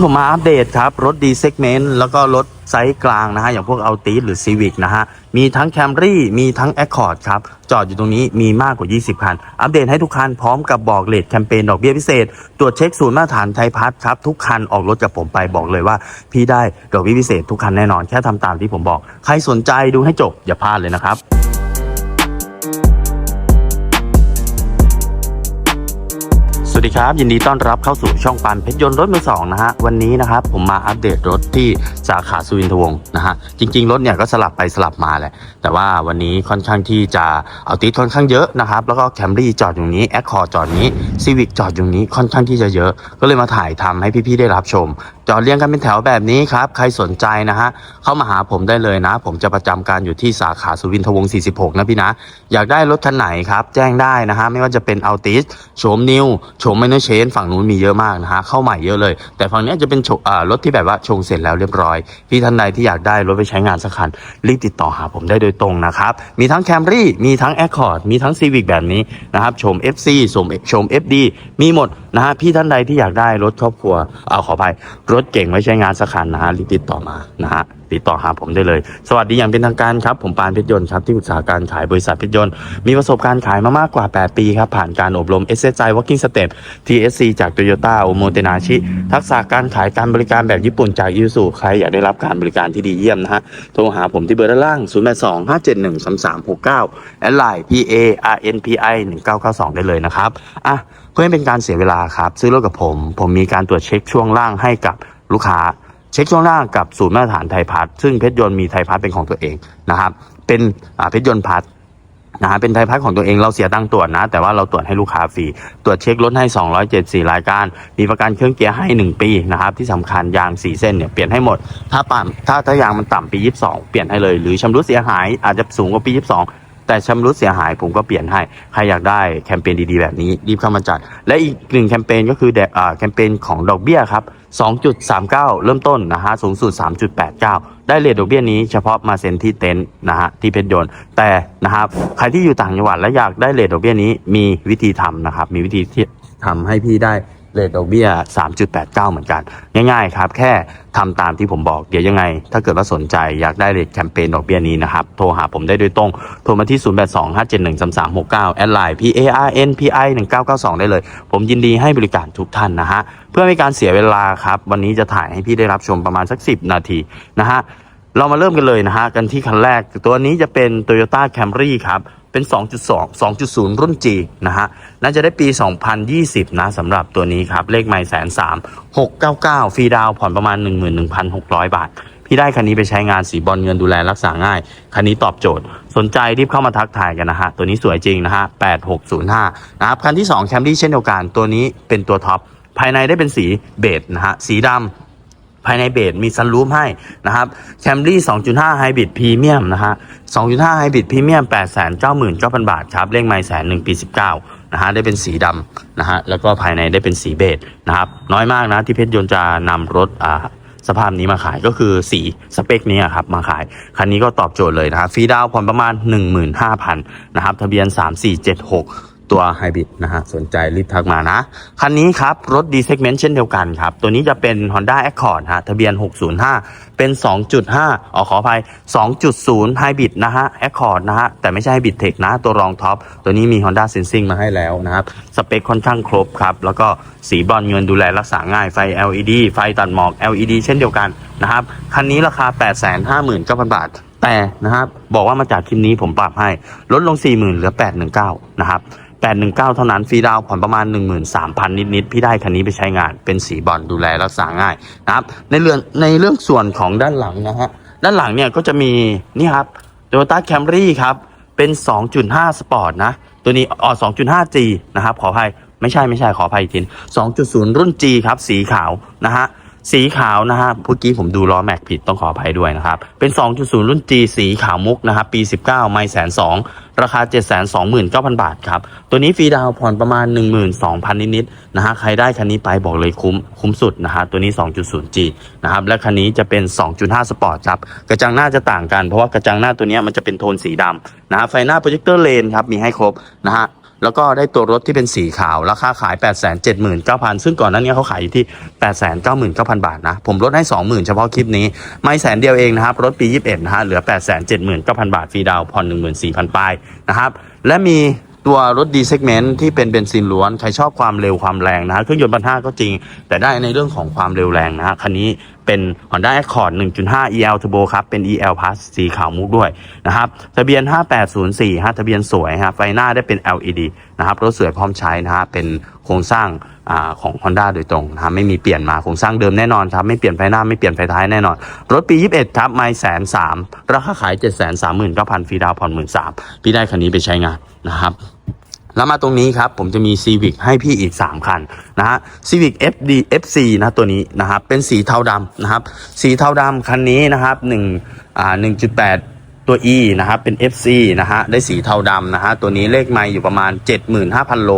ผมมาอัปเดตครับ รถดีเซกเมนต์แล้วก็รถไซส์กลางนะฮะ อย่างพวกเอาตีหรือซีวิกนะฮะ มีทั้งแคมรี่มีทั้งแอคคอร์ดครับ จอดอยู่ตรงนี้มีมากกว่า 20 คัน อัปเดตให้ทุกคันพร้อมกับบอกเลทแคมเปญดอกเบี้ยพิเศษ ตรวจเช็คศูนย์มาตรฐานไทยพัฒครับ ทุกคันออกรถกับผมไปบอกเลยว่า พี่ได้ดอกเบี้ยพิเศษทุกคันแน่นอนแค่ทำตามที่ผมบอก ใครสนใจดูให้จบอย่าพลาดเลยนะครับ สวัสดีครับ ยินดีต้อนรับเข้าสู่ช่องปันเพชรยนต์รถมือสองนะฮะวันนี้นะครับผมมาอัปเดตรถที่สาขาสุวินทวงศ์นะฮะจริง ๆ รถเนี่ยก็สลับไปสลับมาแหละแต่ว่าวันนี้ค่อนข้างที่จะเอาติดค่อนข้างเยอะนะครับแล้วก็แคมรี่จอดอยู่นี้แอคคอร์จอดนี้ซีวิกจอดอยู่นี้ค่อนข้างที่จะเยอะ ก็เลยมาถ่ายทำให้พี่ๆได้รับชมจอดเรียงกันเป็นแถวแบบนี้ครับ ใครสนใจนะฮะ เข้ามาหาผมได้เลยนะ ผมจะประจำการอยู่ที่สาขาสุวินทวงศ์ 46 นะพี่นะ อยากได้รถคันไหนครับ แจ้งได้นะฮะ ไม่ว่าจะเป็นอัลติสโฉมนิวโฉมไมเนอร์เชนฝั่งนู้นมีเยอะมากนะฮะ เข้าใหม่เยอะเลย แต่ฝั่งนี้จะเป็นรถที่แบบว่าชงเสร็จแล้วเรียบร้อย พี่ท่านใดที่อยากได้รถไปใช้งานสักคัน รีบติดต่อหาผมได้โดยตรงนะครับ มีทั้งแคมรี่ มีทั้งแอคคอร์ด มีทั้งซีวิกแบบนี้นะครับโฉม FC โฉมโฉม FD มีหมดนะฮะ พี่ท่านใดที่อยากได้รถครอบครัว เอาขออภัยรถเก่งไว้ใช้งานสักคันนะฮะรีบติดต่อมานะฮะติดต่อหาผมได้เลย สวัสดีอย่างเป็นทางการครับ ผมปานเพชรยนต์ครับที่ปรึกษาการขายบริษัทเพชรยนต์มีประสบการณ์ขายมามากกว่า 8 ปีครับ ผ่านการอบรม SSI Working Step TSC จาก Toyota o m o t e n a c h i ทักษะการขายการบริการแบบญี่ปุ่นจากยูสุใครอยากได้รับการบริการที่ดีเยี่ยมนะฮะโทรหาผมที่เบอร์ด้านล่าง 0 8 2 5 7 1 3 3 6 9แอดไลน์ P A R N P I 1992 ได้เลยนะครับอะ เพื่อไม่เป็นการเสียเวลาครับ ซื้อรถกับผม ผมมีการตรวจเช็คช่วงล่างให้กับลูกค้า เช็คช่วงล่างกับศูนย์มาตรฐานไทยพัฒซึ่งเพชรยนต์มีไทยพัฒเป็นของตัวเองนะครับ เป็นเพชรยนต์พัฒน์นะฮะเป็นไทยพัฒของตัวเองเราเสียตังค์ตรวจนะ แต่ว่าเราตรวจให้ลูกค้าฟรี ตรวจเช็ครถให้ 274 รายการ มีประกันเครื่องเกียร์ให้ 1 ปีนะครับ ที่สำคัญยาง 4 เส้นเนี่ยเปลี่ยนให้หมด ถ้าต่ำถ้าถ้ายางมันต่ำปี 22 เปลี่ยนให้เลย หรือชำรุดเสียหายอาจจะสูงกว่าปี 22 แต่ชำรุดเสียหายผมก็เปลี่ยนให้ ใครอยากได้แคมเปญดีๆ แบบนี้ รีบเข้ามาจัด และอีกหนึ่งแคมเปญก็คือแดอ่าแคมเปญของดอกเบี้ยครับ 2.39 เริ่มต้นนะฮะสูงสุด 3.89 ได้เลทดอกเบี้ยนี้เฉพาะมาเซ็นที่เต็นท์นะฮะที่เพชรยนต์แต่นะครับใครที่อยู่ต่างจังหวัดและอยากได้เลทดอกเบี้ยนี้มีวิธีทำนะครับมีวิธีที่ทำให้พี่ได้ เลทดอกเบี้ย 3.89 เหมือนกัน ง่ายๆครับ แค่ทำตามที่ผมบอก เดี๋ยวยังไง ถ้าเกิดว่าสนใจอยากได้เลทแคมเปญดอกเบี้ยนี้นะครับ โทรหาผมได้โดยตรง โทรมาที่ 0825713369 แอดไลน์ P A R N P I 1992 ได้เลย ผมยินดีให้บริการทุกท่านนะฮะ เพื่อไม่การเสียเวลาครับ วันนี้จะถ่ายให้พี่ได้รับชมประมาณสัก 10 นาทีนะฮะ เรามาเริ่มกันเลยนะฮะ กันที่คันแรก ตัวนี้จะเป็น Toyota Camry ครับ เป็น 2.2 2.0 รุ่น G นะฮะ น่าจะได้ปี 2020 นะสำหรับตัวนี้ครับ เลขไม่แสนสามหกเก้าเก้าฟรีดาวผ่อนประมาณ 11,600 บาท พี่ได้คันนี้ไปใช้งานสีบอลเงินดูแลรักษาง่าย คันนี้ตอบโจทย์ สนใจรีบเข้ามาทักทายกันนะฮะ ตัวนี้สวยจริงนะฮะ 8605 นะครับ คันที่2 Camry เช่นเดียวกัน ตัวนี้เป็นตัวท็อป ภายในได้เป็นสีเบจนะฮะ สีดำ ภายในเบสมีซันรูฟให้นะครับแคมรี่ 2.5 ไฮบริดพรีเมียมนะฮะ 2.5 ไฮบริดพรีเมียม 899,000 บาทครับเลขไมล์แสนหนึ่งปี 19 นะฮะ ได้เป็นสีดำนะฮะ แล้วก็ภายในได้เป็นสีเบจนะครับ น้อยมากนะที่เพชรยนต์จะนำรถอ่าสภาพนี้มาขายก็คือสีสเปคนี้ครับมาขาย คันนี้ก็ตอบโจทย์เลยนะครับฟรีดาวน์ผ่อนประมาณ 15,000นะครับทะเบียน 3476 ตัวไฮบริดนะฮะสนใจรีบทักมานะ คันนี้ครับรถดีเซกเมนต์เช่นเดียวกันครับ ตัวนี้จะเป็น Honda Accord ฮะทะเบียน 605 เป็น 2.5อ๋อขออภัย 2.0ไฮบริดนะฮะ Accord นะฮะ แต่ไม่ใช่ไฮบริดเทคนะ ตัวรองท็อป ตัวนี้มี Honda Sensing มาให้แล้วนะครับ สเปคค่อนข้างครบครับ แล้วก็สีบอลเงินดูแลรักษาง่ายไฟ LED ไฟตัดหมอก LED เช่นเดียวกันนะครับ คันนี้ราคา 859,000 บาทแต่นะครับบอกว่ามาจากคลิปนี้ผมปรับให้ลดลง 40,000เหลือ 819นะครับ 819 เท่านั้นฟรีดาวผ่อนประมาณ 13,000 นิดๆ พี่ได้คันนี้ไปใช้งานเป็นสีบอลดูแลรักษาง่ายนะครับ ในเรื่องในเรื่องส่วนของด้านหลังนะฮะ ด้านหลังเนี่ยก็จะมีนี่ครับ Toyota Camry ครับ เป็น 2.5 Sport นะ ตัวนี้อ๋อ 2.5G นะครับ ขออภัย ไม่ใช่ไม่ใช่ขออภัยอีกที2.0 รุ่น G ครับ สีขาวนะฮะ สีขาวนะฮะเมื่อกี้ผมดูล้อแม็กผิดต้องขออภัยด้วยนะครับ เป็น 2.0 รุ่น G สีขาวมุกนะครับ ปี 19 ไม่แสนสองราคา 729,000 บาทครับ ตัวนี้ฟรีดาวน์ผ่อนประมาณ 12,000 นิดๆนะฮะใครได้คันนี้ไปบอกเลยคุ้มคุ้มสุดนะฮะตัวนี้ 2.0G นะครับและคันนี้จะเป็น 2.5 สปอร์ตครับ กระจังหน้าจะต่างกันเพราะว่ากระจังหน้าตัวนี้มันจะเป็นโทนสีดำนะฮะไฟหน้าโปรเจคเตอร์เลนครับมีให้ครบนะฮะ แล้วก็ได้ตัวรถที่เป็นสีขาว ราคาขาย 8 7 9 0 0 0 ซึ่งก่อนหน้านี้เขาขายอยู่ที่ 8 9 9 0 0 0 บาทนะ ผมลดให้ 20,000 เฉพาะคลิปนี้ ไม่แสนเดียวเองนะครับ รถปี 21 นะฮะ เหลือ 8 7 9 0 0 0 บาท ฟรีดาวน์ผ่อน14,000ปลายนะครับ และมี ตัวรถดีเซกเมนต์ที่เป็นเบนซินล้วน ใครชอบความเร็วความแรงนะฮะเครื่องยนต์พันห้าก็จริง แต่ได้ในเรื่องของความเร็วแรงนะฮะคันนี้เป็น Honda Accord 1.5 EL Turbo ครับ เป็น EL Plus สีขาวมุกด้วยนะครับทะเบียน 5804ฮะทะเบียนสวยฮะไฟหน้าได้เป็น LED นะครับรถสวยพร้อมใช้นะฮะเป็น โครงสร้างอของ Honda โดยตรงนะไม่มีเปลี่ยนมาโครงสร้างเดิมแน่นอนครับไม่เปลี่ยนไฟหน้าไม่เปลี่ยนไฟท้ายแน่นอน รถปี 21 ครับไม่แสนสามราคาขาย 7 3 9 0 0 0ฟรีดาวผ่อน13,000พี่ได้คันนี้ไปใช้งานนะครับแล้วมาตรงนี้ครับผมจะมี Civic ให้พี่อีก 3 คันนะฮะ Civic FD FC นะตัวนี้นะครับเป็นสีเทาดำนะครับสีเทาดำคันนี้นะครับ1อ่า1.8ตัว E นะครับเป็น FC นะฮะได้สีเทาดำนะฮะตัวนี้เลขไม่อยู่ประมาณ 75,000 โล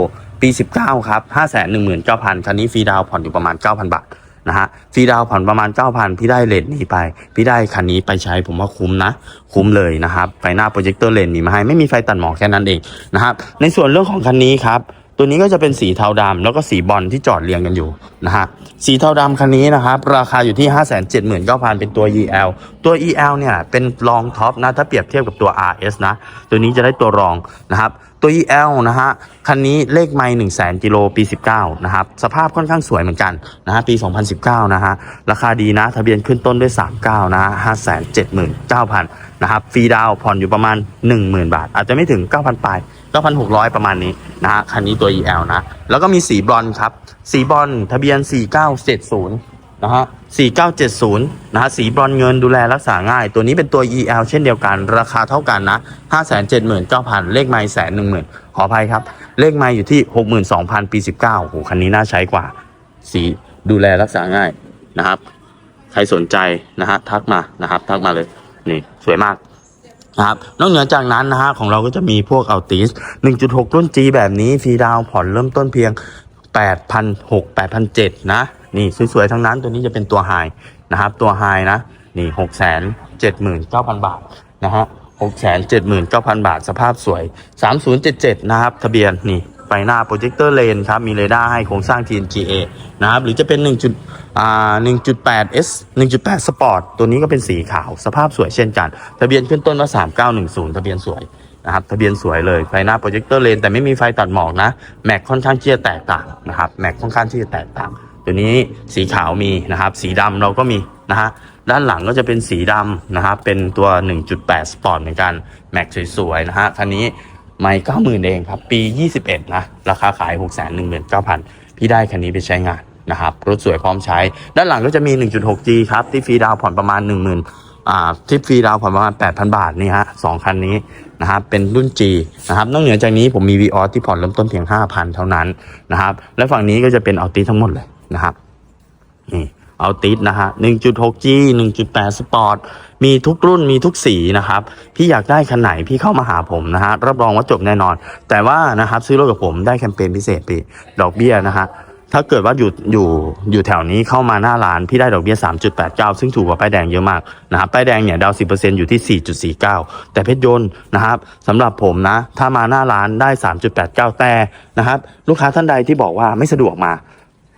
ปี 19 ครับ 519,000 คันนี้ฟรีดาวผ่อนอยู่ประมาณ 9,000 บาทนะฮะฟรีดาวผ่อนประมาณ 9,000 พี่ได้เลนนี้ไป พี่ได้คันนี้ไปใช้ผมว่าคุ้มนะ คุ้มเลยนะครับ ไฟหน้าโปรเจคเตอร์เลนส์มีมาให้ไม่มีไฟตัดหมอกแค่นั้นเองนะครับในส่วนเรื่องของคันนี้ครับตัวนี้ก็จะเป็นสีเทาดำแล้วก็สีบอลที่จอดเรียงกันอยู่นะฮะสีเทาดำคันนี้นะครับ ราคาอยู่ที่ 579,000 เป็นตัว EL ตัว EL เนี่ยเป็นรองท็อปนะ ถ้าเปรียบเทียบกับตัว RS นะ ตัวนี้จะได้ตัวรองนะครับ ตัว EL นะฮะ คันนี้เลขไม่1 0 0 0 0กิโลปี 19 นะครับ สภาพค่อนข้างสวยเหมือนกันนะฮะ ปี 2019 นะฮะ ราคาดีนะ ทะเบียนขึ้นต้นด้วย 39 นะฮะ579,000นะครับ ฟรีดาวผ่อนอยู่ประมาณ 10,000 บาท อาจจะไม่ถึง 9,000ปลาย9,600 ประมาณนี้นะฮะ คันนี้ตัว EL นะ แล้วก็มีสีบรอนครับ สีบรอนทะเบียน 4970 นะฮะ4970นะฮะสีบรอนเงินดูแลรักษาง่าย ตัวนี้เป็นตัว EL เช่นเดียวกัน ราคาเท่ากันนะ579,000 เลขไมล์แสนหนึ่งหมื่นขออภัยครับ เลขไมล์อยู่ที่ 62,000 ปี 19โอ้โหคันนี้น่าใช้กว่า สีดูแลรักษาง่ายนะครับ ใครสนใจนะฮะทักมานะครับ ทักมาเลยนี่สวยมากนะครับนอกเหนือจากนั้นนะฮะของเราก็จะมีพวกอัลติส1.6 รุ่น G แบบนี้ฟรีดาวผ่อนเริ่มต้นเพียง8,600 8,700นะ นี่สวยๆทั้งนั้นตัวนี้จะเป็นตัวไฮนะครับ ตัวไฮนะนี่679,000บาทนะฮะ679,000บาท สภาพสวย3077นะครับ ทะเบียนนี่ไฟหน้าโปรเจคเตอร์เลนครับ มีเรดาร์ให้โครงสร้าง TNGA นะครับ หรือจะเป็น 1. จุดอ่า1.8 S 1.8 Sport ตัวนี้ก็เป็นสีขาว สภาพสวยเช่นกัน ทะเบียนขึ้นต้นว่า 3910 ทะเบียนสวยนะครับ ทะเบียนสวยเลย ไฟหน้าโปรเจคเตอร์เลนแต่ไม่มีไฟตัดหมอกนะ แม็กค่อนข้างที่จะแตกต่างนะครับ แม็กค่อนข้างที่จะแตกต่าง ตัวนี้สีขาวมีนะครับ สีดำเราก็มีนะฮะด้านหลังก็จะเป็นสีดำนะครับเป็นตัว 1.8 สปอร์ตเหมือนกันแม็กสวยๆนะฮะคันนี้ไม่เก้าหมื่นเองครับ ปี 21 นะ ราคาขาย 6 1 9 0 0 0 พี่ได้คันนี้ไปใช้งานนะครับ รถสวยพร้อมใช้ ด้านหลังก็จะมี 1.6G ครับที่ฟรีดาวผ่อนประมาณ 10,000อ่าที่ฟรีดาวผ่อนประมาณ 8,000 บาทนี่ฮะสองคันนี้นะครับเป็นรุ่น G นะครับนอกเหนือจากนี้ผมมี v ีออที่ผ่อนเริ่มต้นเพียง 5,000 เท่านั้นนะครับและฝั่งนี้ก็จะเป็นอัลติทั้งหมดเลย นะครับนี่เอาติดนะฮะ 1.6G 1.8 Sport มีทุกรุ่นมีทุกสีนะครับ พี่อยากได้คันไหนพี่เข้ามาหาผมนะฮะ รับรองว่าจบแน่นอน แต่ว่านะครับซื้อรถกับผมได้แคมเปญพิเศษปีดอกเบี้ยนะฮะ ถ้าเกิดว่าอยู่อยู่อยู่แถวนี้เข้ามาหน้าร้าน พี่ได้ดอกเบี้ย 3.89 ซึ่งถูกกว่าป้ายแดงเยอะมากนะครับป้ายแดงเนี่ยดาว 10%อยู่ที่ 4.49 แต่เพชรยนต์นะครับสำหรับผมนะ ถ้ามาหน้าร้านได้ 3.89 แต่นะครับลูกค้าท่านใดที่บอกว่าไม่สะดวกมา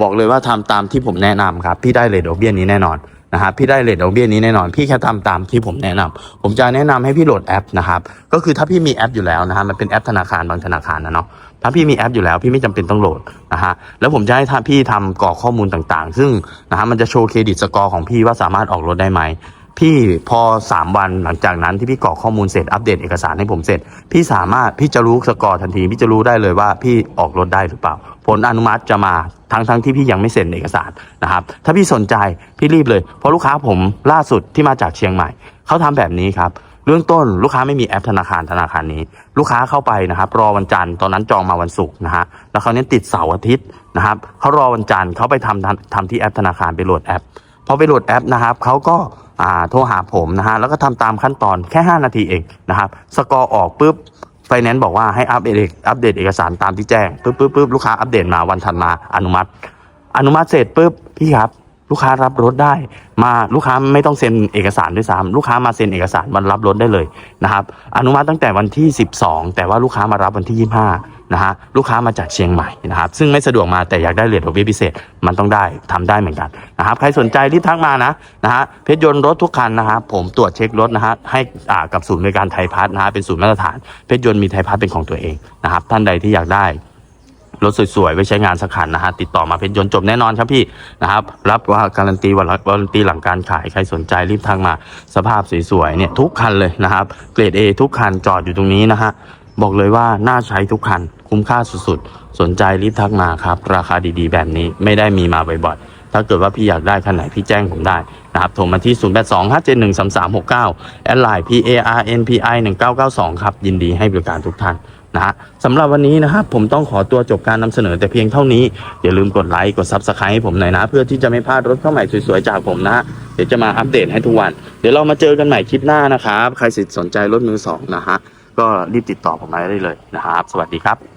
บอกเลยว่าทำตามที่ผมแนะนำครับพี่ได้เลทดอกเบี้ยนี้แน่นอนนะครับพี่ได้เลทดอกเบี้ยนี้แน่นอน พี่แค่ทำตามที่ผมแนะนำผมจะแนะนำให้พี่โหลดแอปนะครับก็คือถ้าพี่มีแอปอยู่แล้วนะฮะมันเป็นแอปธนาคารบางธนาคารนะเนาะถ้าพี่มีแอปอยู่แล้วพี่ไม่จำเป็นต้องโหลดนะฮะแล้วผมจะให้ท่าพี่ทำกรอกข้อมูลต่างๆ ซึ่งนะฮะมันจะโชว์เครดิตสกอร์ของพี่ว่าสามารถออกรถได้ไหมพี่พอ 3 วันหลังจากนั้นที่พี่กรอกข้อมูลเสร็จอัปเดตเอกสารให้ผมเสร็จ พี่สามารถพี่จะรู้สกอร์ทันที พี่จะรู้ได้เลยว่าพี่ออกรถได้หรือเปล่า ผลอนุมัติจะมาทั้งทั้งที่พี่ยังไม่เซ็นเอกสารนะครับ ถ้าพี่สนใจพี่รีบเลย เพราะลูกค้าผมล่าสุดที่มาจากเชียงใหม่ เขาทำแบบนี้ครับเรื่องต้นลูกค้าไม่มีแอปธนาคารธนาคารนี้ ลูกค้าเข้าไปนะครับ รอวันจันทร์ตอนนั้นจองมาวันศุกร์นะฮะแล้วเขาวนี้ติดเสาร์อาทิตย์นะครับเขารอวันจันทร์เขาไปทำทำทำที่แอปธนาคารไปโหลดแอปพอไปโหลดแอปนะครับเขาก็อ่าโทรหาผมนะฮะแล้วก็ทำตามขั้นตอนแค่ 5 นาทีเองนะครับ สกอร์ออกปุ๊บ ไฟแนนซ์บอกว่าให้อัปเดตอัปเดตเอกสารตามที่แจ้งปุ๊บปุ๊บปุ๊บลูกค้าอัปเดตมาวันถัดมาอนุมัติ อนุมัติเสร็จปุ๊บพี่ครับ ลูกค้ารับรถได้ มาลูกค้าไม่ต้องเซ็นเอกสารด้วยซ้ำลูกค้ามาเซ็นเอกสารวันรับรถได้เลยนะครับอนุมัติตั้งแต่วันที่ 12 แต่ว่าลูกค้ามารับวันที่ 25นะฮะลูกค้ามาจากเชียงใหม่นะครับซึ่งไม่สะดวกมาแต่อยากได้เหรียญดอกเบี้ยพิเศษมันต้องได้ทำได้เหมือนกันนะครับใครสนใจรีบทักมานะนะฮะเพชรยนต์รถทุกคันนะครับผมตรวจเช็ครถนะฮะให้อ่ากับศูนย์บริการไทยพัฒน์นะฮะเป็นศูนย์มาตรฐานเพชรยนต์มีไทยพัฒเป็นของตัวเองนะครับท่านใดที่อยากได้ รถสวยๆไว้ใช้งานสักคันนะฮะติดต่อมาเพชรยนต์จบแน่นอนครับพี่นะครับรับว่าการันตีวันวารันตีหลังการขายใครสนใจรีบทางมา สภาพสวยๆเนี่ยทุกคันเลยนะครับเกรด A ทุกคันจอดอยู่ตรงนี้นะฮะบอกเลยว่าน่าใช้ทุกคันคุ้มค่าสุดๆ สนใจรีบทักมาครับ ราคาดีๆ แบบนี้ไม่ได้มีมาบ่อยๆ ถ้าเกิดว่าพี่อยากได้คันไหนพี่แจ้งผมได้นะครับโทรมาที่ 0 8 2 5 7 1 3 3 6 9 แอดไลน์ P A R N P I 1992 ครับ ยินดีให้บริการทุกท่าน นะฮะสำหรับวันนี้นะครับผมต้องขอตัวจบการนำเสนอแต่เพียงเท่านี้ อย่าลืมกดไลค์กดซับสไครต์ให้ผมหน่อยนะ เพื่อที่จะไม่พลาดรถเข้าใหม่สวยๆจากผมนะฮะเดี๋ยวจะมาอัปเดตให้ทุกวัน เดี๋ยวเรามาเจอกันใหม่คลิปหน้านะครับ ใครสนใจรถมือสองนะฮะก็รีบติดต่อผมมาได้เลยนะครับ สวัสดีครับ